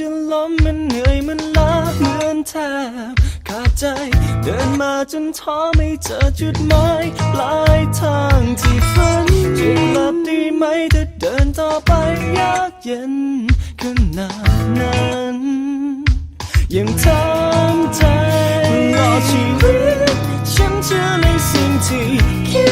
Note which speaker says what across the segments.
Speaker 1: ล้มมันเหนื่อยมันล้าเหมือนแทบขาดใจ เดินมาจนท้อไม่เจอจุดหมายปลายทางที่ฝันจะกลับดีไหมถ้าเดินต่อไปยากเย็นขนาดนั้นยังทำใจรอชีวิตฉันเชื่อในสิ่งที่คิด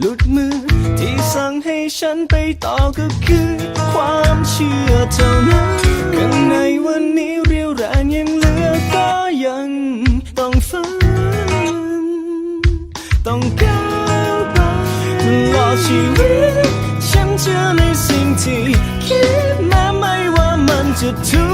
Speaker 1: หลุดมือ ที่สั่งให้ฉันไปต่อก็คือ ความเชื่อเท่านั้นข้างในวันนี้เรียวแรงยังเหลือก็ยังต้องฝันต้องก้าวไปตลอดชีวิตฉันเชื่อในสิ่งที่คิดแม้ไม่ว่ามันจะถูก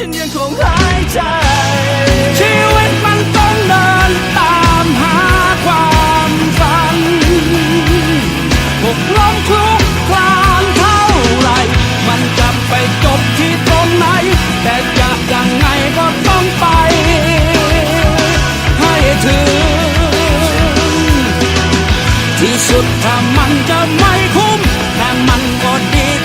Speaker 1: ฉันยังคงหายใจ
Speaker 2: ชีวิตมันต้องเดินตามหาความฝันหกล้มคลุกคลานเท่าไร มันจะไปจบที่ตรงไหน แต่จะยังไงก็ต้องไป ให้ถึง ที่สุดถ้ามันจะไม่คุ้ม แต่มันก็ดี